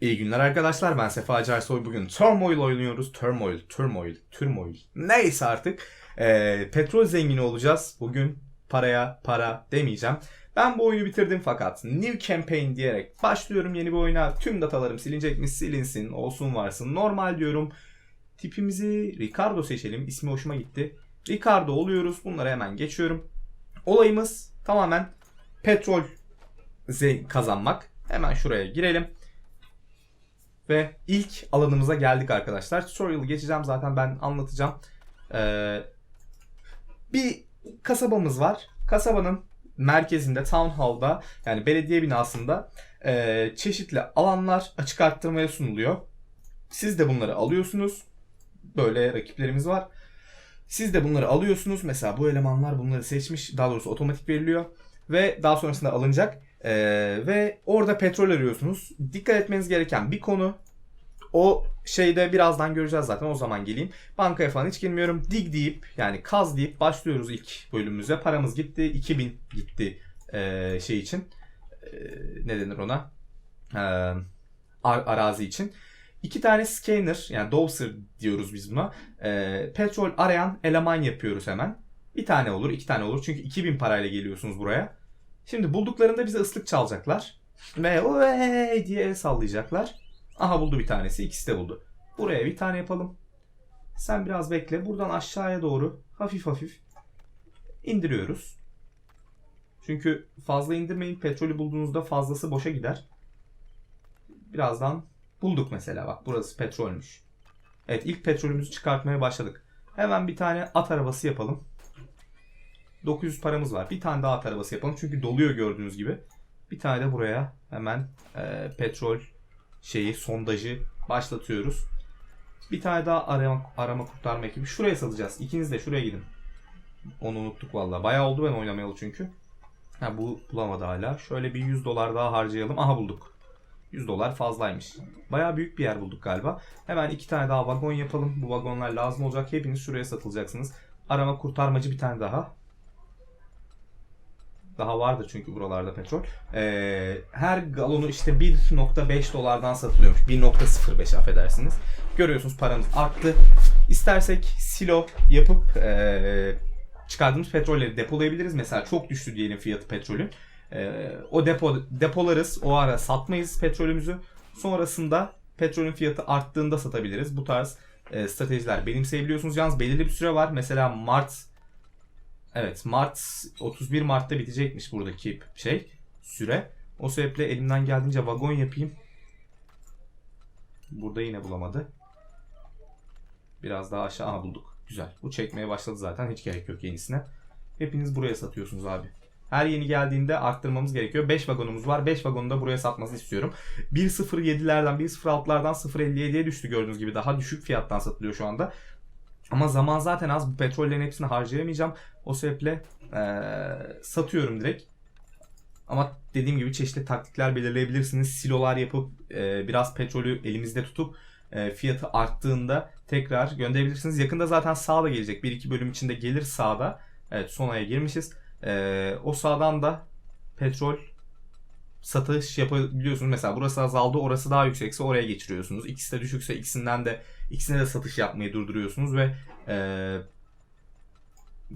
İyi günler arkadaşlar ben Sefa Acarsoy bugün Turmoil oynuyoruz. Turmoil, Turmoil, Turmoil. Neyse artık. Ee, petrol zengini olacağız. Bugün paraya para demeyeceğim. Ben bu oyunu bitirdim fakat New Campaign diyerek başlıyorum yeni bir oyuna. Tüm datalarım silinecek mi? Silinsin, olsun varsın. Normal diyorum. Tipimizi Ricardo seçelim. İsmi hoşuma gitti. Ricardo oluyoruz. Bunları hemen geçiyorum. Olayımız tamamen petrol kazanmak. Hemen şuraya girelim. Ve ilk alanımıza geldik arkadaşlar. Tutorial'ı geçeceğim zaten ben anlatacağım. Ee, bir kasabamız var. Kasabanın merkezinde, Town Hall'da yani belediye binasında e, çeşitli alanlar açık arttırmaya sunuluyor. Siz de bunları alıyorsunuz. Böyle rakiplerimiz var. Siz de bunları alıyorsunuz. Mesela bu elemanlar bunları seçmiş. Daha doğrusu otomatik veriliyor. Ve daha sonrasında alınacak. Ee, ve orada petrol arıyorsunuz. Dikkat etmeniz gereken bir konu. O şeyde birazdan göreceğiz zaten o zaman geleyim. Bankaya falan hiç girmiyorum. Dig deyip yani kaz deyip başlıyoruz ilk bölümümüze. Paramız gitti. 2000 gitti ee, şey için. Ee, ne denir ona? Ee, ar- arazi için. İki tane scanner yani Dowser diyoruz biz buna. Ee, petrol arayan eleman yapıyoruz hemen. Bir tane olur, iki tane olur. Çünkü 2000 parayla geliyorsunuz buraya. Şimdi bulduklarında bize ıslık çalacaklar. Ve "Oley!" diye el sallayacaklar. Aha buldu bir tanesi. ikisi de buldu. Buraya bir tane yapalım. Sen biraz bekle. Buradan aşağıya doğru hafif hafif indiriyoruz. Çünkü fazla indirmeyin. Petrolü bulduğunuzda fazlası boşa gider. Birazdan bulduk mesela. Bak burası petrolmüş. Evet ilk petrolümüzü çıkartmaya başladık. Hemen bir tane at arabası yapalım. 900 paramız var. Bir tane daha at arabası yapalım. Çünkü doluyor gördüğünüz gibi. Bir tane de buraya hemen e, petrol şeyi sondajı başlatıyoruz. Bir tane daha arama, arama kurtarma ekibi. Şuraya satacağız. İkiniz de şuraya gidin. Onu unuttuk vallahi. Bayağı oldu ben oynamayalı çünkü. Ha bu bulamadı hala. Şöyle bir 100 dolar daha harcayalım. Aha bulduk. 100 dolar fazlaymış. Bayağı büyük bir yer bulduk galiba. Hemen iki tane daha vagon yapalım. Bu vagonlar lazım olacak. Hepiniz şuraya satılacaksınız. Arama kurtarmacı bir tane daha. Daha vardır çünkü buralarda petrol. Ee, her galonu işte 1.5 dolardan satılıyormuş. 1.05 affedersiniz. Görüyorsunuz paramız arttı. İstersek silo yapıp ee, çıkardığımız petrolleri depolayabiliriz. Mesela çok düştü diyelim fiyatı petrolün. Ee, o depo depolarız. O ara satmayız petrolümüzü. Sonrasında petrolün fiyatı arttığında satabiliriz. Bu tarz e, stratejiler benimseyebiliyorsunuz. Yalnız belirli bir süre var. Mesela Mart Evet Mart 31 Mart'ta bitecekmiş buradaki şey süre. O sebeple elimden geldiğince vagon yapayım. Burada yine bulamadı. Biraz daha aşağı Aha, bulduk. Güzel. Bu çekmeye başladı zaten. Hiç gerek yok yenisine. Hepiniz buraya satıyorsunuz abi. Her yeni geldiğinde arttırmamız gerekiyor. 5 vagonumuz var. 5 vagonu da buraya satmasını istiyorum. 1.07'lerden 1.06'lardan 0.57'ye düştü gördüğünüz gibi. Daha düşük fiyattan satılıyor şu anda. Ama zaman zaten az. Bu petrollerin hepsini harcayamayacağım. O sebeple eee, satıyorum direkt. Ama dediğim gibi çeşitli taktikler belirleyebilirsiniz. Silolar yapıp eee, biraz petrolü elimizde tutup eee, fiyatı arttığında tekrar gönderebilirsiniz. Yakında zaten sağda gelecek. 1-2 bölüm içinde gelir sağda. Evet son aya girmişiz. Eee, o sağdan da petrol satış yapabiliyorsunuz. Mesela burası azaldı, orası daha yüksekse oraya geçiriyorsunuz. İkisi de düşükse ikisinden de ikisine de satış yapmayı durduruyorsunuz ve eee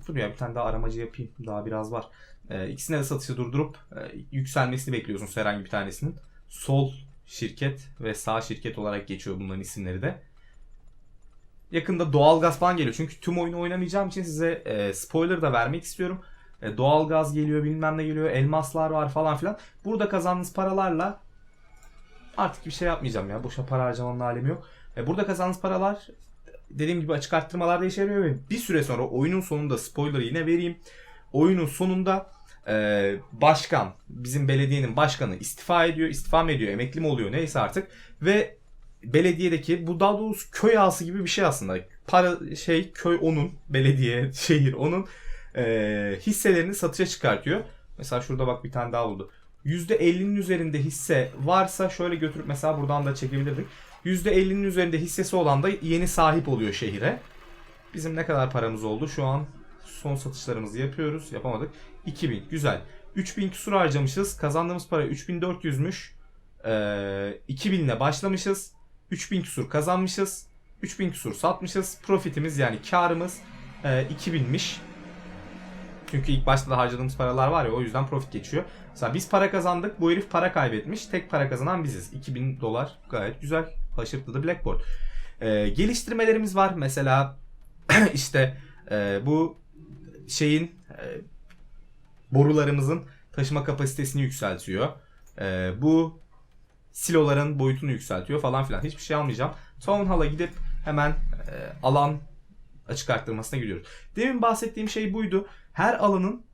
dur ya bir tane daha aramacı yapayım. Daha biraz var. Eee ikisine de satışı durdurup eee, yükselmesini bekliyorsunuz herhangi bir tanesinin. Sol şirket ve sağ şirket olarak geçiyor bunların isimleri de. Yakında doğalgaz falan geliyor. Çünkü tüm oyunu oynamayacağım için size eee, spoiler da vermek istiyorum. E, doğalgaz geliyor, bilmem ne geliyor, elmaslar var falan filan. Burada kazandığınız paralarla artık bir şey yapmayacağım ya. Boşa para harcamanın alemi yok. E, burada kazandığınız paralar dediğim gibi açık arttırmalarda işe yarıyor ve bir süre sonra oyunun sonunda spoiler'ı yine vereyim. Oyunun sonunda e, başkan, bizim belediyenin başkanı istifa ediyor, istifa mı ediyor, emekli mi oluyor neyse artık ve belediyedeki bu daha doğrusu köy ağası gibi bir şey aslında. Para şey köy onun, belediye, şehir onun e, hisselerini satışa çıkartıyor. Mesela şurada bak bir tane daha oldu. %50'nin üzerinde hisse varsa şöyle götürüp mesela buradan da çekebilirdik. %50'nin üzerinde hissesi olan da yeni sahip oluyor şehire. Bizim ne kadar paramız oldu? Şu an son satışlarımızı yapıyoruz. Yapamadık. 2000. Güzel. 3000 küsur harcamışız. Kazandığımız para 3400'müş. Ee, 2000 ile başlamışız. 3000 küsur kazanmışız. 3000 küsur satmışız. Profitimiz yani karımız e, 2000'miş. Çünkü ilk başta da harcadığımız paralar var ya o yüzden profit geçiyor. Mesela biz para kazandık bu herif para kaybetmiş. Tek para kazanan biziz. 2000 dolar gayet güzel. Haşırtladı Blackboard. Ee, geliştirmelerimiz var. Mesela işte e, bu şeyin e, borularımızın taşıma kapasitesini yükseltiyor. E, bu siloların boyutunu yükseltiyor falan filan. Hiçbir şey almayacağım. Town Hall'a gidip hemen e, alan açık arttırmasına gidiyoruz. Demin bahsettiğim şey buydu. Her alanın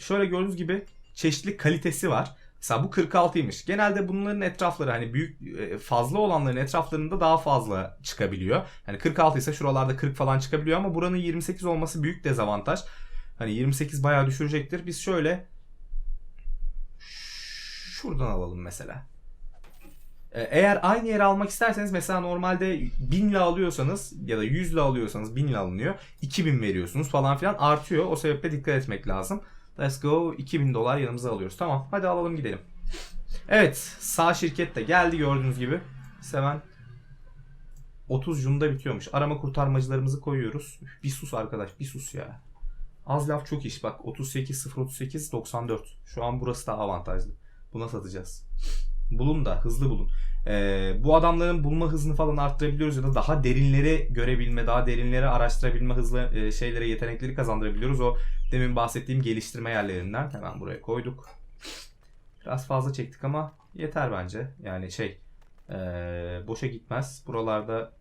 şöyle gördüğünüz gibi çeşitli kalitesi var. Mesela bu 46'ymış. Genelde bunların etrafları hani büyük e, fazla olanların etraflarında daha fazla çıkabiliyor. Hani 46 ise şuralarda 40 falan çıkabiliyor ama buranın 28 olması büyük dezavantaj. Hani 28 bayağı düşürecektir. Biz şöyle şuradan alalım mesela. E, Eğer aynı yere almak isterseniz mesela normalde 1000 lira alıyorsanız ya da 100 lira alıyorsanız 1000 lira alınıyor. 2000 veriyorsunuz falan filan artıyor. O sebeple dikkat etmek lazım. Let's go 2000 dolar yanımıza alıyoruz. Tamam hadi alalım gidelim. Evet sağ şirket de geldi gördüğünüz gibi. Hemen 30 Jun'da bitiyormuş. Arama kurtarmacılarımızı koyuyoruz. Bir sus arkadaş bir sus ya. Az laf çok iş bak 38 038 94. Şu an burası da avantajlı. Buna satacağız. Bulun da hızlı bulun. Ee, bu adamların bulma hızını falan arttırabiliyoruz ya da daha derinleri görebilme, daha derinleri araştırabilme hızlı e, şeylere yetenekleri kazandırabiliyoruz. O demin bahsettiğim geliştirme yerlerinden hemen buraya koyduk. Biraz fazla çektik ama yeter bence. Yani şey e, boşa gitmez. Buralarda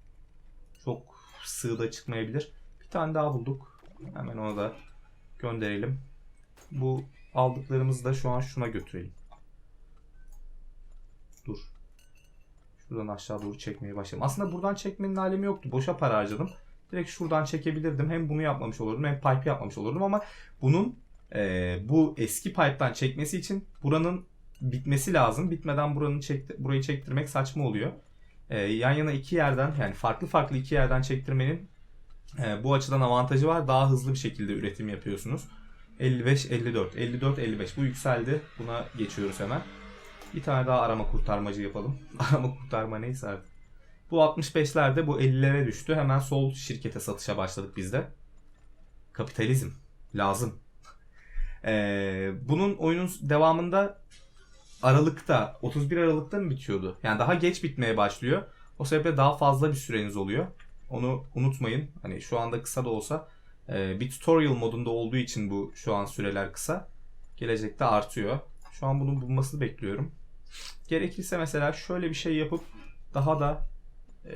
çok sığda çıkmayabilir. Bir tane daha bulduk. Hemen onu da gönderelim. Bu aldıklarımızı da şu an şuna götürelim. Dur. Şuradan aşağı doğru çekmeye başladım. Aslında buradan çekmenin alemi yoktu. Boşa para harcadım. Direkt şuradan çekebilirdim. Hem bunu yapmamış olurdum hem pipe yapmamış olurdum ama bunun e, bu eski pipe'tan çekmesi için buranın bitmesi lazım. Bitmeden buranın çekti- burayı çektirmek saçma oluyor. E, yan yana iki yerden yani farklı farklı iki yerden çektirmenin e, bu açıdan avantajı var. Daha hızlı bir şekilde üretim yapıyorsunuz. 55 54 54 55 bu yükseldi. Buna geçiyoruz hemen. Bir tane daha arama kurtarmacı yapalım. arama kurtarma neyse artık. Bu 65'lerde bu 50'lere düştü. Hemen sol şirkete satışa başladık biz de. Kapitalizm. Lazım. Ee, bunun oyunun devamında Aralık'ta 31 Aralık'ta mı bitiyordu? Yani daha geç bitmeye başlıyor. O sebeple daha fazla bir süreniz oluyor. Onu unutmayın. Hani şu anda kısa da olsa e, bir tutorial modunda olduğu için bu şu an süreler kısa. Gelecekte artıyor. Şu an bunun bulmasını bekliyorum. Gerekirse mesela şöyle bir şey yapıp daha da e,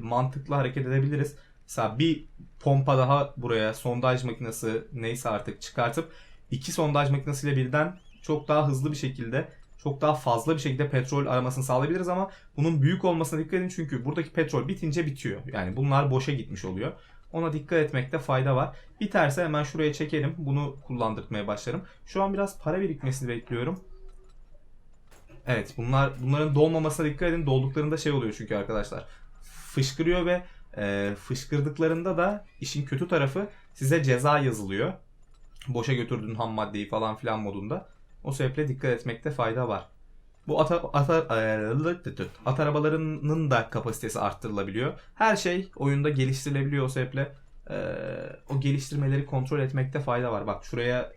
mantıklı hareket edebiliriz. Mesela bir pompa daha buraya sondaj makinesi neyse artık çıkartıp iki sondaj makinesiyle birden çok daha hızlı bir şekilde çok daha fazla bir şekilde petrol aramasını sağlayabiliriz ama bunun büyük olmasına dikkat edin çünkü buradaki petrol bitince bitiyor. Yani bunlar boşa gitmiş oluyor. Ona dikkat etmekte fayda var. Biterse hemen şuraya çekelim. Bunu kullandırmaya başlarım. Şu an biraz para birikmesini bekliyorum. Evet bunlar bunların dolmamasına dikkat edin. Dolduklarında şey oluyor çünkü arkadaşlar. Fışkırıyor ve e, fışkırdıklarında da işin kötü tarafı size ceza yazılıyor. Boşa götürdüğün ham maddeyi falan filan modunda. O sebeple dikkat etmekte fayda var. Bu at, at, e, at arabalarının da kapasitesi arttırılabiliyor. Her şey oyunda geliştirilebiliyor o sebeple e, o geliştirmeleri kontrol etmekte fayda var. Bak şuraya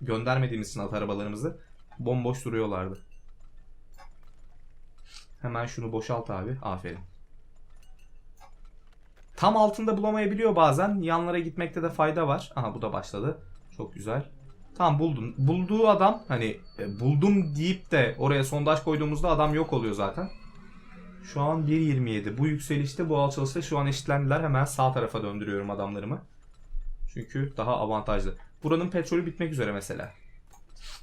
göndermediğimiz için at arabalarımızı bomboş duruyorlardı. Hemen şunu boşalt abi. Aferin. Tam altında bulamayabiliyor bazen. Yanlara gitmekte de fayda var. Aha bu da başladı. Çok güzel. Tam buldun. Bulduğu adam hani e, buldum deyip de oraya sondaj koyduğumuzda adam yok oluyor zaten. Şu an 1.27. Bu yükselişte bu alçalışta şu an eşitlendiler. Hemen sağ tarafa döndürüyorum adamlarımı. Çünkü daha avantajlı. Buranın petrolü bitmek üzere mesela.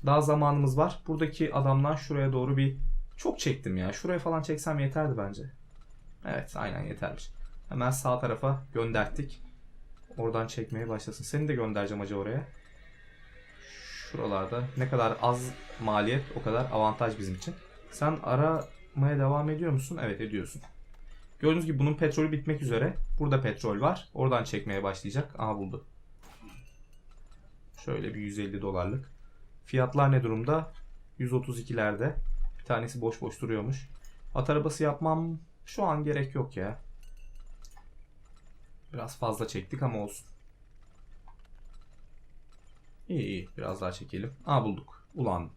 Daha zamanımız var. Buradaki adamdan şuraya doğru bir çok çektim ya. Şuraya falan çeksem yeterdi bence. Evet aynen yetermiş. Hemen sağ tarafa gönderdik. Oradan çekmeye başlasın. Seni de göndereceğim acı oraya. Şuralarda ne kadar az maliyet o kadar avantaj bizim için. Sen aramaya devam ediyor musun? Evet ediyorsun. Gördüğünüz gibi bunun petrolü bitmek üzere. Burada petrol var. Oradan çekmeye başlayacak. Aha buldu. Şöyle bir 150 dolarlık. Fiyatlar ne durumda? 132'lerde. Bir tanesi boş boş duruyormuş. At arabası yapmam şu an gerek yok ya. Biraz fazla çektik ama olsun. İyi iyi biraz daha çekelim. Aa bulduk. Ulan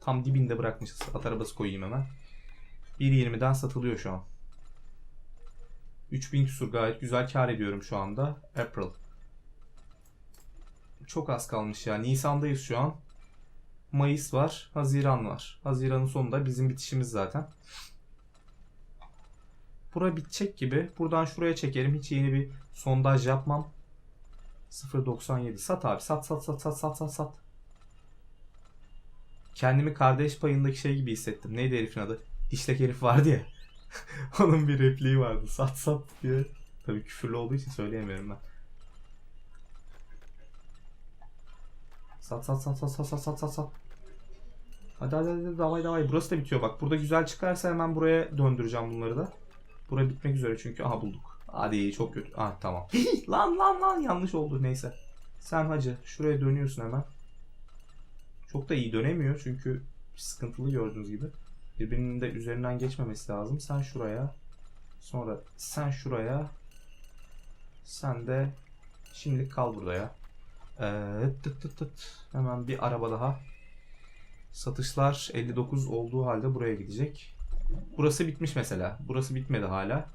tam dibinde bırakmışız. At arabası koyayım hemen. 1.20'den satılıyor şu an. 3000 küsur gayet güzel kar ediyorum şu anda. April. Çok az kalmış ya. Nisan'dayız şu an. Mayıs var. Haziran var. Haziran'ın sonunda bizim bitişimiz zaten. Bura bitecek gibi. Buradan şuraya çekerim. Hiç yeni bir sondaj yapmam. 0.97. Sat abi. Sat sat sat sat sat sat sat. Kendimi kardeş payındaki şey gibi hissettim. Neydi herifin adı? Dişlek herif vardı ya. Onun bir repliği vardı. Sat sat diye. Tabii küfürlü olduğu için söyleyemiyorum ben. Sat sat sat sat sat sat sat sat. Hadi hadi hadi davay davay. Burası da bitiyor bak. Burada güzel çıkarsa hemen buraya döndüreceğim bunları da. Bura bitmek üzere çünkü. Aha bulduk. Hadi çok kötü. Ah tamam. lan lan lan yanlış oldu neyse. Sen hacı şuraya dönüyorsun hemen. Çok da iyi dönemiyor çünkü sıkıntılı gördüğünüz gibi. Birbirinin de üzerinden geçmemesi lazım. Sen şuraya. Sonra sen şuraya. Sen de şimdi kal burada ya. Evet, tıt tıt tıt. Hemen bir araba daha. Satışlar 59 olduğu halde buraya gidecek. Burası bitmiş mesela. Burası bitmedi hala.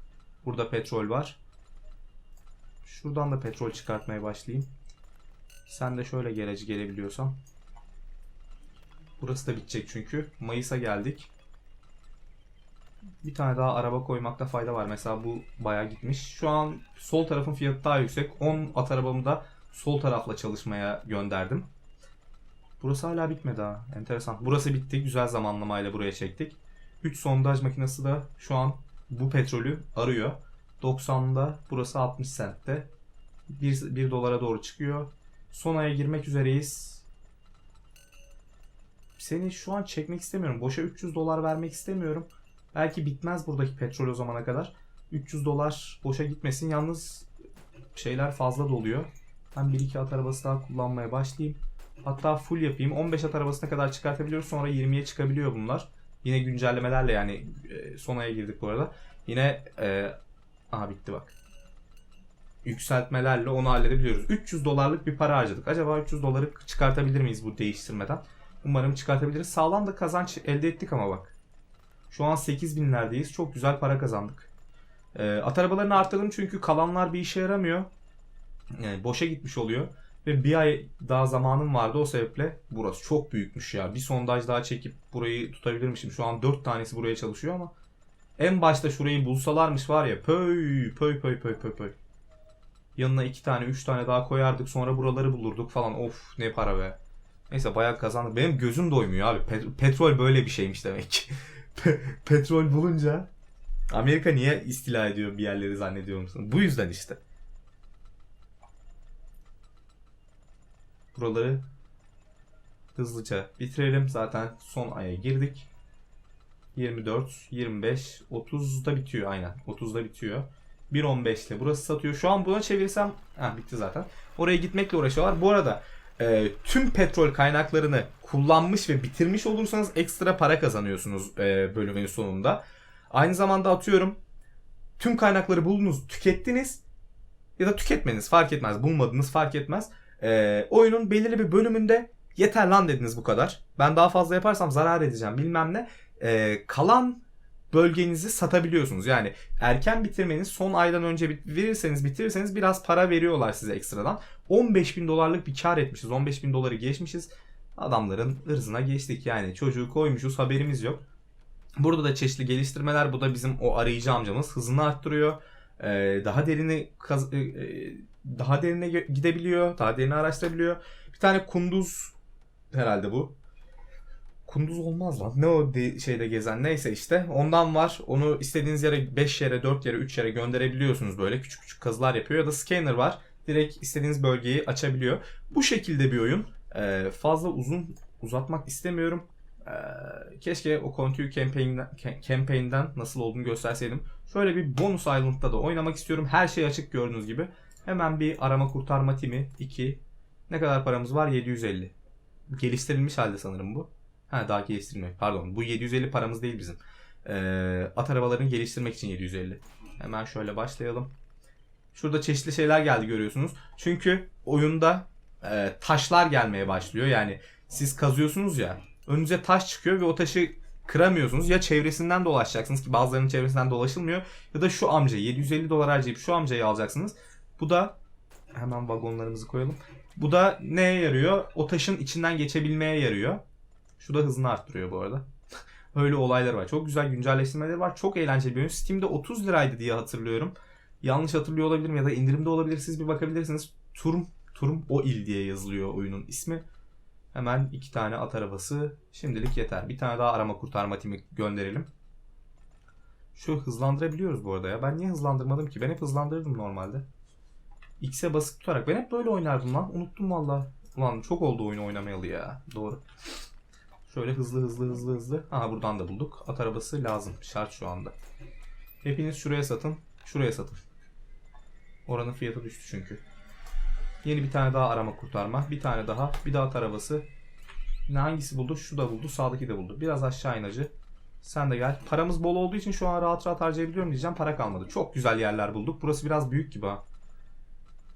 Burada petrol var. Şuradan da petrol çıkartmaya başlayayım. Sen de şöyle gereci gelebiliyorsan. Burası da bitecek çünkü. Mayıs'a geldik. Bir tane daha araba koymakta fayda var. Mesela bu bayağı gitmiş. Şu an sol tarafın fiyatı daha yüksek. 10 at arabamı da sol tarafla çalışmaya gönderdim. Burası hala bitmedi ha. Enteresan. Burası bitti. Güzel zamanlamayla buraya çektik. 3 sondaj makinesi de şu an bu petrolü arıyor. 90'da burası 60 centte. 1, 1 dolara doğru çıkıyor. Son aya girmek üzereyiz. Seni şu an çekmek istemiyorum. Boşa 300 dolar vermek istemiyorum. Belki bitmez buradaki petrol o zamana kadar. 300 dolar boşa gitmesin. Yalnız şeyler fazla doluyor. Ben 1-2 at arabası daha kullanmaya başlayayım. Hatta full yapayım. 15 at arabasına kadar çıkartabiliyoruz. Sonra 20'ye çıkabiliyor bunlar. Yine güncellemelerle yani e, son aya girdik bu arada. Yine e, aha bitti bak. Yükseltmelerle onu halledebiliyoruz. 300 dolarlık bir para harcadık. Acaba 300 doları çıkartabilir miyiz bu değiştirmeden? Umarım çıkartabiliriz. Sağlam da kazanç elde ettik ama bak. Şu an 8000'lerdeyiz. Çok güzel para kazandık. E, at arabalarını arttırdım çünkü kalanlar bir işe yaramıyor. Yani boşa gitmiş oluyor. Ve bir ay daha zamanım vardı o sebeple burası çok büyükmüş ya. Bir sondaj daha çekip burayı tutabilirmişim. Şu an 4 tanesi buraya çalışıyor ama en başta şurayı bulsalarmış var ya pöy pöy pöy pöy pöy pöy. Yanına 2 tane 3 tane daha koyardık sonra buraları bulurduk falan. Of ne para be. Neyse bayağı kazandık. Benim gözüm doymuyor abi. Pet- petrol böyle bir şeymiş demek ki. Pe- petrol bulunca Amerika niye istila ediyor bir yerleri zannediyor musun? Bu yüzden işte. Buraları hızlıca bitirelim. Zaten son aya girdik. 24, 25, 30'da bitiyor aynen. 30'da bitiyor. 1.15 ile burası satıyor. Şu an buna çevirsem ha bitti zaten. Oraya gitmekle uğraşıyorlar. Bu arada e, tüm petrol kaynaklarını kullanmış ve bitirmiş olursanız ekstra para kazanıyorsunuz e, bölümün sonunda. Aynı zamanda atıyorum tüm kaynakları buldunuz, tükettiniz ya da tüketmeniz fark etmez. Bulmadınız fark etmez. E, oyunun belirli bir bölümünde yeter lan dediniz bu kadar. Ben daha fazla yaparsam zarar edeceğim bilmem ne. E, kalan bölgenizi satabiliyorsunuz. Yani erken bitirmeniz son aydan önce bit- verirseniz bitirirseniz biraz para veriyorlar size ekstradan. 15 bin dolarlık bir kar etmişiz. 15 bin doları geçmişiz. Adamların ırzına geçtik yani. Çocuğu koymuşuz haberimiz yok. Burada da çeşitli geliştirmeler. Bu da bizim o arayıcı amcamız hızını arttırıyor. Ee, daha derini kaz- e, e, daha derine gidebiliyor. Daha derini araştırabiliyor. Bir tane kunduz herhalde bu. Kunduz olmaz lan. Ne o de- şeyde gezen neyse işte. Ondan var. Onu istediğiniz yere 5 yere, 4 yere, 3 yere gönderebiliyorsunuz böyle. Küçük küçük kazılar yapıyor. Ya da scanner var. Direkt istediğiniz bölgeyi açabiliyor. Bu şekilde bir oyun. Ee, fazla uzun uzatmak istemiyorum. Ee, keşke o Continue Campaign'den, Ca- Campaign'den nasıl olduğunu gösterseydim. Şöyle bir bonus island'da da oynamak istiyorum. Her şey açık gördüğünüz gibi. Hemen bir arama kurtarma timi 2. Ne kadar paramız var? 750. Geliştirilmiş halde sanırım bu. Ha daha geliştirilmiyor. Pardon. Bu 750 paramız değil bizim. Ee, at arabalarını geliştirmek için 750. Hemen şöyle başlayalım. Şurada çeşitli şeyler geldi görüyorsunuz. Çünkü oyunda e, taşlar gelmeye başlıyor. Yani siz kazıyorsunuz ya önünüze taş çıkıyor ve o taşı kıramıyorsunuz. Ya çevresinden dolaşacaksınız ki bazılarının çevresinden dolaşılmıyor. Ya da şu amca 750 dolar harcayıp şu amcayı alacaksınız. Bu da hemen vagonlarımızı koyalım. Bu da neye yarıyor? O taşın içinden geçebilmeye yarıyor. Şu da hızını arttırıyor bu arada. Öyle olaylar var. Çok güzel güncelleştirmeleri var. Çok eğlenceli bir oyun. Steam'de 30 liraydı diye hatırlıyorum. Yanlış hatırlıyor olabilirim ya da indirimde olabilir. Siz bir bakabilirsiniz. Turum, Turum o il diye yazılıyor oyunun ismi. Hemen iki tane at arabası. Şimdilik yeter. Bir tane daha arama kurtarma timi gönderelim. Şu hızlandırabiliyoruz bu arada ya. Ben niye hızlandırmadım ki? Ben hep hızlandırırdım normalde. X'e basıp tutarak. Ben hep böyle oynardım lan. Unuttum valla. Ulan çok oldu oyunu oynamayalı ya. Doğru. Şöyle hızlı hızlı hızlı hızlı. Aha buradan da bulduk. At arabası lazım. Şart şu anda. Hepiniz şuraya satın. Şuraya satın. Oranın fiyatı düştü çünkü. Yeni bir tane daha arama kurtarma. Bir tane daha. Bir daha at arabası. Yine hangisi buldu? Şu da buldu. Sağdaki de buldu. Biraz aşağı in acı. Sen de gel. Paramız bol olduğu için şu an rahat rahat harcayabiliyorum diyeceğim. Para kalmadı. Çok güzel yerler bulduk. Burası biraz büyük gibi ha.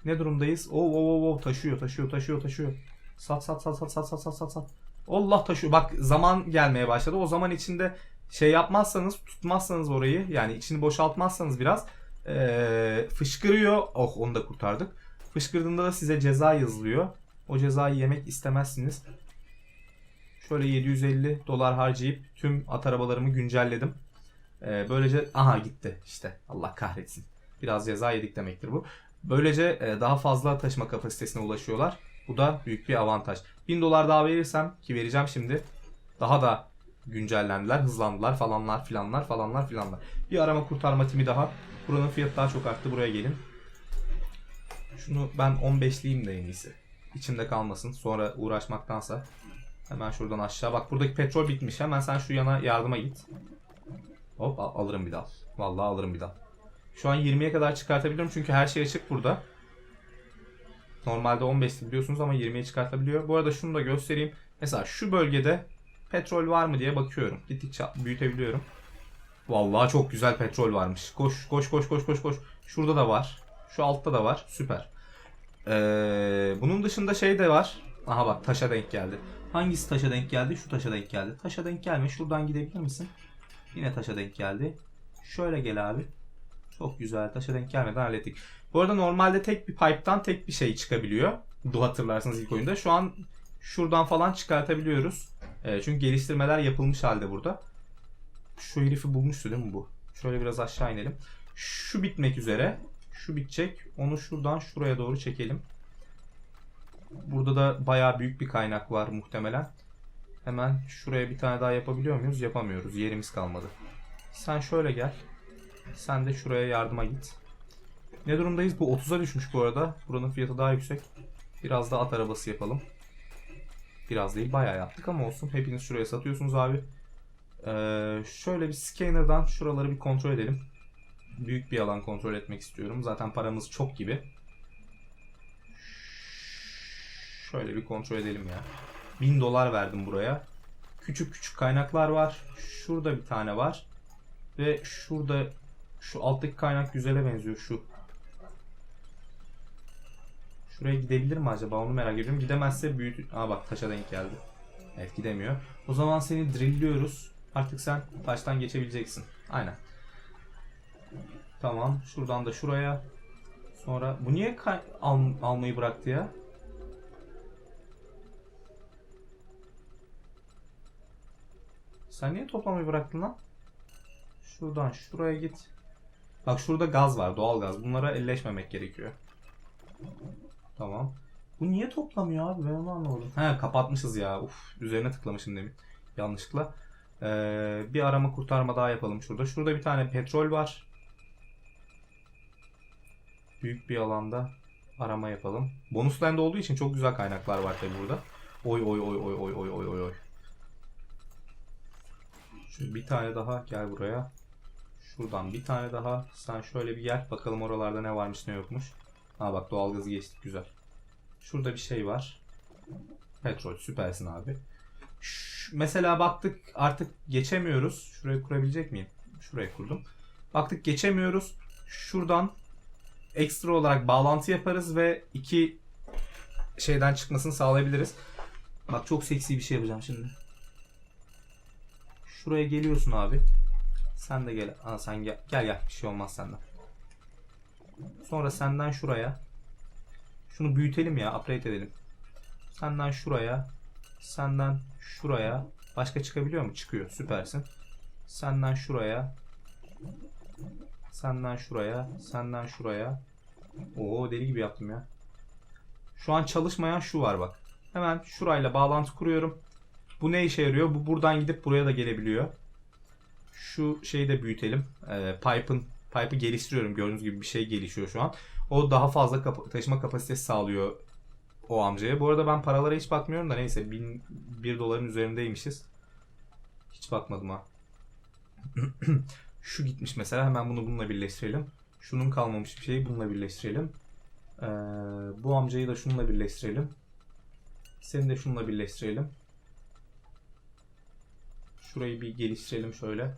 Ne durumdayız? Oo oo oo oo. taşıyor taşıyor taşıyor taşıyor. Sat sat sat sat sat sat sat sat sat. Allah taşıyor. Bak zaman gelmeye başladı. O zaman içinde şey yapmazsanız, tutmazsanız orayı yani içini boşaltmazsanız biraz ee, fışkırıyor. Oh onu da kurtardık. Fışkırdığında da size ceza yazılıyor. O cezayı yemek istemezsiniz. Şöyle 750 dolar harcayıp tüm at arabalarımı güncelledim. Ee, böylece aha gitti işte. Allah kahretsin. Biraz ceza yedik demektir bu. Böylece e, daha fazla taşıma kapasitesine ulaşıyorlar. Bu da büyük bir avantaj. 1000 dolar daha verirsem ki vereceğim şimdi daha da güncellendiler, hızlandılar falanlar filanlar falanlar filanlar. Bir arama kurtarma timi daha. Buranın fiyatı daha çok arttı. Buraya gelin. Şunu ben 15'liyim de en iyisi. İçimde kalmasın. Sonra uğraşmaktansa. Hemen şuradan aşağı. Bak buradaki petrol bitmiş. Hemen sen şu yana yardıma git. Hop al- alırım bir dal. Vallahi alırım bir dal. Şu an 20'ye kadar çıkartabiliyorum çünkü her şey açık burada. Normalde 15'ti biliyorsunuz ama 20'ye çıkartabiliyor. Bu arada şunu da göstereyim. Mesela şu bölgede petrol var mı diye bakıyorum. Gittikçe büyütebiliyorum. Vallahi çok güzel petrol varmış. Koş koş koş koş koş koş. Şurada da var. Şu altta da var. Süper. Ee, bunun dışında şey de var. Aha bak taşa denk geldi. Hangisi taşa denk geldi? Şu taşa denk geldi. Taşa denk gelme. Şuradan gidebilir misin? Yine taşa denk geldi. Şöyle gel abi. Çok güzel. Taşa denk gelmeden hallettik. Bu arada normalde tek bir pipe'tan tek bir şey çıkabiliyor. Du hatırlarsınız ilk oyunda. Şu an şuradan falan çıkartabiliyoruz. Ee, çünkü geliştirmeler yapılmış halde burada. Şu herifi bulmuştu değil mi bu? Şöyle biraz aşağı inelim. Şu bitmek üzere. Şu bitecek. Onu şuradan şuraya doğru çekelim. Burada da bayağı büyük bir kaynak var muhtemelen. Hemen şuraya bir tane daha yapabiliyor muyuz? Yapamıyoruz. Yerimiz kalmadı. Sen şöyle gel. Sen de şuraya yardıma git. Ne durumdayız? Bu 30'a düşmüş bu arada. Buranın fiyatı daha yüksek. Biraz da at arabası yapalım. Biraz değil bayağı yaptık ama olsun. Hepiniz şuraya satıyorsunuz abi. Ee, şöyle bir scanner'dan şuraları bir kontrol edelim. Büyük bir alan kontrol etmek istiyorum. Zaten paramız çok gibi. Şöyle bir kontrol edelim ya. 1000 dolar verdim buraya. Küçük küçük kaynaklar var. Şurada bir tane var. Ve şurada şu alttaki kaynak güzele benziyor şu. Şuraya gidebilir mi acaba onu merak ediyorum. Gidemezse büyüt... Aa bak taşa denk geldi. Evet gidemiyor. O zaman seni drillliyoruz. Artık sen taştan geçebileceksin. Aynen. Tamam. Şuradan da şuraya. Sonra bu niye al- almayı bıraktı ya? Sen niye toplamayı bıraktın lan? Şuradan şuraya git. Bak şurada gaz var, doğal gaz. Bunlara elleşmemek gerekiyor. Tamam. Bu niye toplamıyor abi? Ben onu anlamadım. He kapatmışız ya. Uf, üzerine tıklamışım demin. Yanlışlıkla. Ee, bir arama kurtarma daha yapalım şurada. Şurada bir tane petrol var. Büyük bir alanda arama yapalım. Bonus land olduğu için çok güzel kaynaklar var tabi burada. Oy oy oy oy oy oy oy oy oy. Bir tane daha gel buraya. Şuradan bir tane daha. Sen şöyle bir gel. Bakalım oralarda ne varmış ne yokmuş. Ha bak doğalgazı geçtik güzel. Şurada bir şey var. Petrol süpersin abi. Şu- mesela baktık artık geçemiyoruz. Şuraya kurabilecek miyim? Şuraya kurdum. Baktık geçemiyoruz. Şuradan ekstra olarak bağlantı yaparız ve iki şeyden çıkmasını sağlayabiliriz. Bak çok seksi bir şey yapacağım şimdi. Şuraya geliyorsun abi. Sen de gel. Aa, sen gel. Gel gel. Bir şey olmaz senden. Sonra senden şuraya. Şunu büyütelim ya. Upgrade edelim. Senden şuraya. Senden şuraya. Başka çıkabiliyor mu? Çıkıyor. Süpersin. Senden şuraya. Senden şuraya. Senden şuraya. Oo deli gibi yaptım ya. Şu an çalışmayan şu var bak. Hemen şurayla bağlantı kuruyorum. Bu ne işe yarıyor? Bu buradan gidip buraya da gelebiliyor. Şu şeyi de büyütelim. Ee, pipe'ın pipe'ı geliştiriyorum. Gördüğünüz gibi bir şey gelişiyor şu an. O daha fazla kapa- taşıma kapasitesi sağlıyor o amcaya. Bu arada ben paralara hiç bakmıyorum da neyse 1001 doların üzerindeymişiz. Hiç bakmadım ha. Şu gitmiş mesela hemen bunu bununla birleştirelim. Şunun kalmamış bir şeyi bununla birleştirelim. Ee, bu amcayı da şununla birleştirelim. Seni de şununla birleştirelim. Şurayı bir geliştirelim şöyle.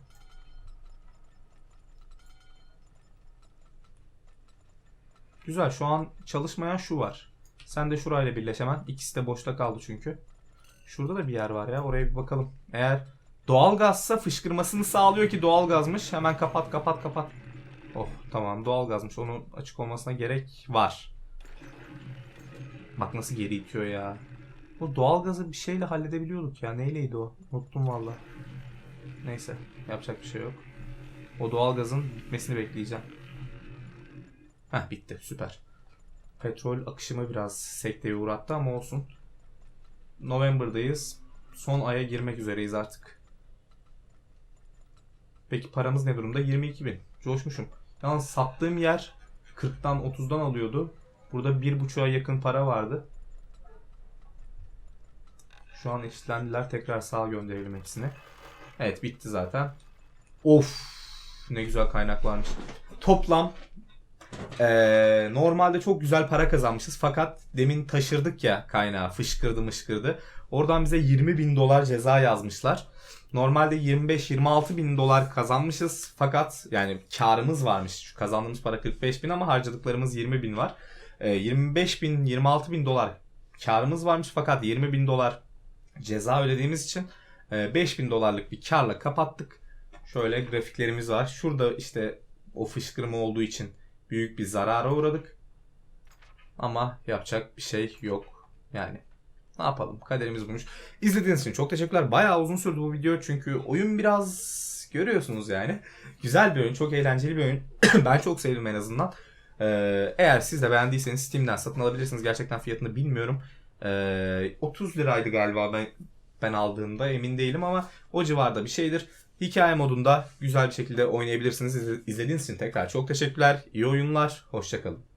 Güzel şu an çalışmayan şu var. Sen de şurayla birleş hemen. İkisi de boşta kaldı çünkü. Şurada da bir yer var ya. Oraya bir bakalım. Eğer doğalgazsa fışkırmasını sağlıyor ki doğalgazmış. Hemen kapat kapat kapat. Oh tamam doğalgazmış. Onun açık olmasına gerek var. Bak nasıl geri itiyor ya. Bu doğalgazı bir şeyle halledebiliyorduk ya. Neyleydi o? Unuttum valla. Neyse yapacak bir şey yok. O doğalgazın bitmesini bekleyeceğim. Heh bitti süper. Petrol akışımı biraz sekteye uğrattı ama olsun. November'dayız. Son aya girmek üzereyiz artık. Peki paramız ne durumda? 22 bin. Coşmuşum. Yalnız sattığım yer 40'tan 30'dan alıyordu. Burada 1.5'a yakın para vardı. Şu an eşitlendiler. Tekrar sağa gönderelim hepsini. Evet bitti zaten. Of ne güzel kaynak. Toplam ee, normalde çok güzel para kazanmışız fakat demin taşırdık ya kaynağı fışkırdı mışkırdı. Oradan bize 20 bin dolar ceza yazmışlar. Normalde 25-26 bin dolar kazanmışız fakat yani karımız varmış. Şu kazandığımız para 45 bin ama harcadıklarımız 20 bin var. Ee, 25 bin 26 bin dolar karımız varmış fakat 20 bin dolar ceza ödediğimiz için e, 5 bin dolarlık bir karla kapattık. Şöyle grafiklerimiz var. Şurada işte o fışkırma olduğu için büyük bir zarara uğradık. Ama yapacak bir şey yok. Yani ne yapalım kaderimiz buymuş. İzlediğiniz için çok teşekkürler. Bayağı uzun sürdü bu video çünkü oyun biraz görüyorsunuz yani. Güzel bir oyun, çok eğlenceli bir oyun. ben çok sevdim en azından. Ee, eğer siz de beğendiyseniz Steam'den satın alabilirsiniz. Gerçekten fiyatını bilmiyorum. Ee, 30 liraydı galiba ben ben aldığımda emin değilim ama o civarda bir şeydir. Hikaye modunda güzel bir şekilde oynayabilirsiniz. İzlediğiniz için tekrar çok teşekkürler. İyi oyunlar. Hoşçakalın.